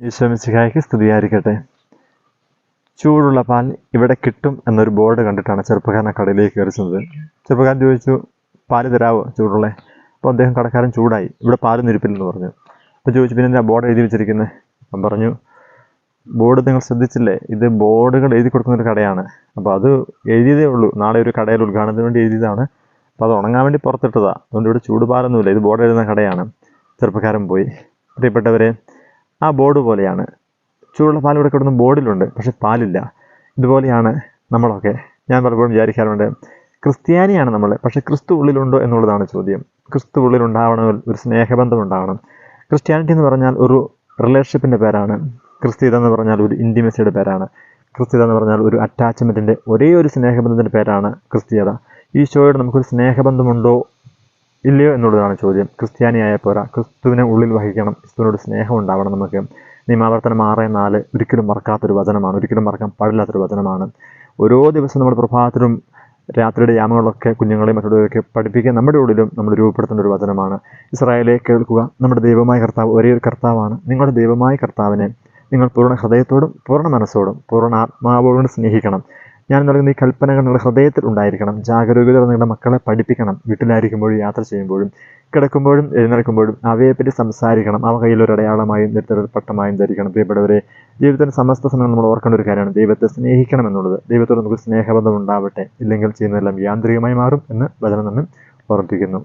ഈശോമിശിഹായ്ക്ക് സ്തുതിയായിരിക്കട്ടെ. ചൂടുള്ള പാൽ ഇവിടെ കിട്ടും എന്നൊരു ബോർഡ് കണ്ടിട്ടാണ് ചെറുപ്പക്കാരൻ ആ കടയിലേക്ക് കയറി ചെന്നത്. ചെറുപ്പക്കാരൻ ചോദിച്ചു പാൽ തരാവോ ചൂടുള്ള? അപ്പോൾ അദ്ദേഹം കടക്കാരൻ ചൂടായി ഇവിടെ പാലൊന്നും ഇരിപ്പില്ലെന്ന് പറഞ്ഞു. അപ്പോൾ ചോദിച്ചു പിന്നെ എന്താ ബോർഡ് എഴുതി വെച്ചിരിക്കുന്നത് അപ്പം പറഞ്ഞു ബോർഡ് നിങ്ങൾ ശ്രദ്ധിച്ചില്ലേ? ഇത് ബോർഡുകൾ എഴുതി കൊടുക്കുന്ന ഒരു കടയാണ്. അപ്പോൾ അത് എഴുതിയതേ ഉള്ളൂ. നാളെ ഒരു കടയിൽ ഉദ്ഘാടനത്തിന് വേണ്ടി എഴുതിയതാണ്. അപ്പോൾ അത് ഉണങ്ങാൻ വേണ്ടി പുറത്തിട്ടതാണ് അതുകൊണ്ട് ഇവിടെ ചൂടുപാലൊന്നുമില്ല ഇത് ബോർഡ് എഴുതുന്ന കടയാണ്. ചെറുപ്പക്കാരൻ പോയി. പ്രിയപ്പെട്ടവരെ ആ ബോർഡ് പോലെയാണ്. ചൂടുള്ള പാൽ കിടന്ന് ബോർഡിലുണ്ട് പക്ഷെ പാലില്ല. ഇതുപോലെയാണ് നമ്മളൊക്കെ. ഞാൻ പലപ്പോഴും വിചാരിക്കാറുണ്ട് ക്രിസ്ത്യാനിയാണ് നമ്മൾ പക്ഷെ ക്രിസ്തു ഉള്ളിലുണ്ടോ എന്നുള്ളതാണ് ചോദ്യം. ക്രിസ്തു ഉള്ളിലുണ്ടാവണം ഒരു സ്നേഹബന്ധം ഉണ്ടാവണം ക്രിസ്ത്യാനിറ്റി എന്ന് പറഞ്ഞാൽ ഒരു റിലേഷൻഷിപ്പിന്റെ പേരാണ്. ക്രിസ്തീയത എന്ന് പറഞ്ഞാൽ ഒരു ഇന്റിമസിയുടെ പേരാണ്. ക്രിസ്തീയത എന്ന് പറഞ്ഞാൽ ഒരു അറ്റാച്ച്മെന്റിന്റെ ഒരേ ഒരു സ്നേഹബന്ധത്തിന്റെ പേരാണ് ക്രിസ്തീയത ഈശോയോട് നമുക്കൊരു സ്നേഹബന്ധമുണ്ടോ ഇല്ലയോ എന്നുള്ളതാണ് ചോദ്യം. ക്രിസ്ത്യാനിയായ പോരാ. ക്രിസ്തുവിനെ ഉള്ളിൽ വഹിക്കണം. ക്രിസ്തുവിനോട് സ്നേഹം ഉണ്ടാവണം നമുക്ക്. നിയമാവർത്തനം ആറ് നാല് ഒരിക്കലും മറക്കാത്തൊരു വചനമാണ്. ഒരിക്കലും മറക്കാൻ പാടില്ലാത്തൊരു വചനമാണ്. ഓരോ ദിവസവും നമ്മൾ പ്രഭാതത്തിലും രാത്രിയുടെ യാമങ്ങളൊക്കെ കുഞ്ഞുങ്ങളെയും മറ്റുള്ളവരെയൊക്കെ പഠിപ്പിക്കാൻ നമ്മുടെ ഉള്ളിലും നമ്മൾ രൂപപ്പെടുത്തേണ്ട ഒരു വചനമാണ്. ഇസ്രായേലെ കേൾക്കുക നമ്മുടെ ദൈവമായ കർത്താവ് ഒരേ ഒരു കർത്താവാണ്. നിങ്ങളുടെ ദൈവമായ കർത്താവിനെ നിങ്ങൾ പൂർണ ഹൃദയത്തോടും പൂർണ മനസ്സോടും പൂർണ ആത്മാവോടും സ്നേഹിക്കണം. ഞാൻ നൽകുന്ന ഈ കൽപ്പനകൾ നിങ്ങളുടെ ഹൃദയത്തിൽ ഉണ്ടായിരിക്കണം. ജാഗരൂകത നിങ്ങളുടെ മക്കളെ പഠിപ്പിക്കണം. വീട്ടിലായിരിക്കുമ്പോഴും യാത്ര ചെയ്യുമ്പോഴും കിടക്കുമ്പോഴും എഴുന്നേൽക്കുമ്പോഴും അവയെപ്പറ്റി സംസാരിക്കണം. അവ അടയാളമായും നെറ്റൊരു പട്ടമായും ധരിക്കണം. പ്രിയപ്പെട്ടവരെ ജീവിതത്തിന്റെ സമസ്ത സമയം നമ്മൾ ഓർക്കേണ്ട ഒരു കാര്യമാണ്. ദൈവത്തെ സ്നേഹിക്കണം എന്നുള്ളത്. ദൈവത്തോട് നമുക്ക് സ്നേഹബന്ധം ഉണ്ടാവട്ടെ. ഇല്ലെങ്കിൽ ചെയ്യുന്നതെല്ലാം യാന്ത്രികമായി മാറും എന്ന് വചനം നമ്മെ ഓർമ്മിപ്പിക്കുന്നു.